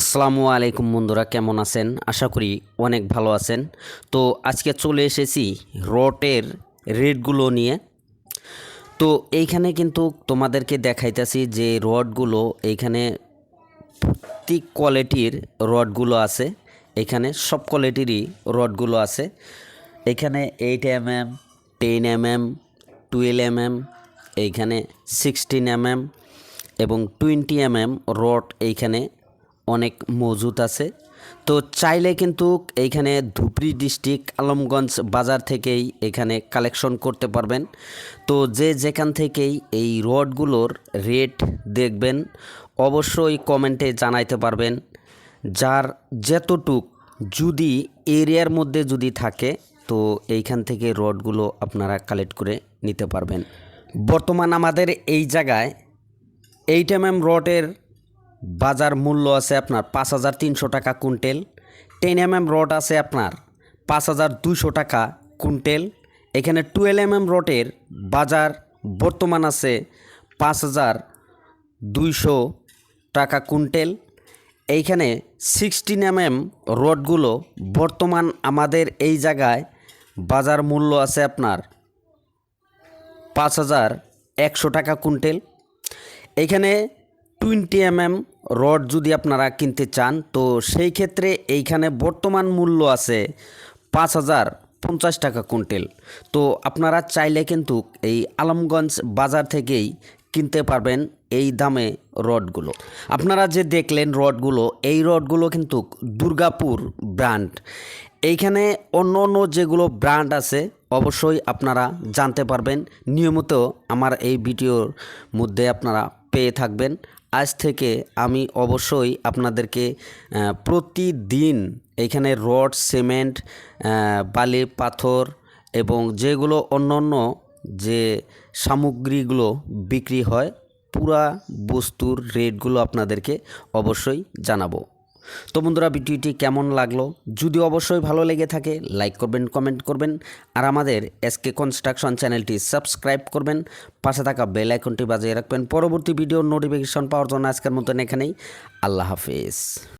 আসসালামু আলাইকুম বন্ধুরা, কেমন আছেন? আশা করি অনেক ভালো আছেন। তো আজকে চলে এসেছি রটের রেটগুলো নিয়ে। তো এইখানে কিন্তু তোমাদেরকে দেখাইতেছি যে রডগুলো, এইখানে প্রত্যেক কোয়ালিটির রডগুলো আছে। এখানে সব কোয়ালিটিরই রডগুলো আছে। এখানে eight M M ten M M twelve M M এইখানে সিক্সটিন এম এম এবং টোয়েন্টি এম এম রড এইখানে অনেক মজুত আছে। তো চাইলে কিন্তু এইখানে ধুবড়ি ডিস্ট্রিক্ট আলমগঞ্জ বাজার থেকেই এখানে কালেকশন করতে পারবেন। তো যে যেখান থেকেই এই রডগুলোর রেট দেখবেন, অবশ্যই কমেন্টে জানাইতে পারবেন। যার যেতটুক যদি এরিয়ার মধ্যে যদি থাকে, তো এইখান থেকে রডগুলো আপনারা কালেক্ট করে নিতে পারবেন। বর্তমান আমাদের এই জায়গায় এইট এম এম রডের বাজার মূল্য আছে আপনার পাঁচ হাজার তিনশো টাকা quintal. Ten M M rod আছে আপনার পাঁচ হাজার দুশো টাকা কুইন্টেল। এখানে টুয়েলভ এম এম রডের বাজার বর্তমান আছে পাঁচ হাজার দুইশো টাকা কুইন্টেল। এইখানে সিক্সটিন এম এম রডগুলো বর্তমান আমাদের এই জায়গায় বাজার মূল্য আছে আপনার পাঁচ হাজার একশো টাকা কুইন্টেল। এইখানে টোয়েন্টি এমএম রড যদি আপনারা কিনতে চান, তো সেই ক্ষেত্রে এইখানে বর্তমান মূল্য আছে পাঁচ হাজার পঞ্চাশ টাকা কুইন্টেল। তো আপনারা চাইলে কিন্তু এই আলমগঞ্জ বাজার থেকেই কিনতে পারবেন এই দামে রডগুলো। আপনারা যে দেখলেন রডগুলো, এই রডগুলো কিন্তু দুর্গাপুর ব্র্যান্ড। এইখানে অন্য অন্য যেগুলো ব্র্যান্ড আছে অবশ্যই আপনারা জানতে পারবেন। নিয়মিত আমার এই ভিডিওর মধ্যে আপনারা পেয়ে থাকবেন। আজ থেকে আমি অবশ্যই আপনাদেরকে প্রতিদিন এখানে রড, সিমেন্ট বালি, পাথর এবং যেগুলো অন্য অন্য যে সামগ্রীগুলো বিক্রি হয়, পুরা বস্তুর রেটগুলো আপনাদেরকে অবশ্যই জানাব। তো বন্ধুরা, ভিডিওটি কেমন লাগল? যদি অবশ্যই ভালো লেগে থাকে লাইক করবেন কমেন্ট করবেন, আর আমাদের এসকে কনস্ট্রাকশন চ্যানেলটি সাবস্ক্রাইব করবেন, পাশে থাকা বেল আইকনটি বাজিয়ে রাখবেন। পরবর্তী ভিডিওর নোটিফিকেশন পাওয়ার জন্য আজকের মতন এখানেই। আল্লাহ হাফেজ।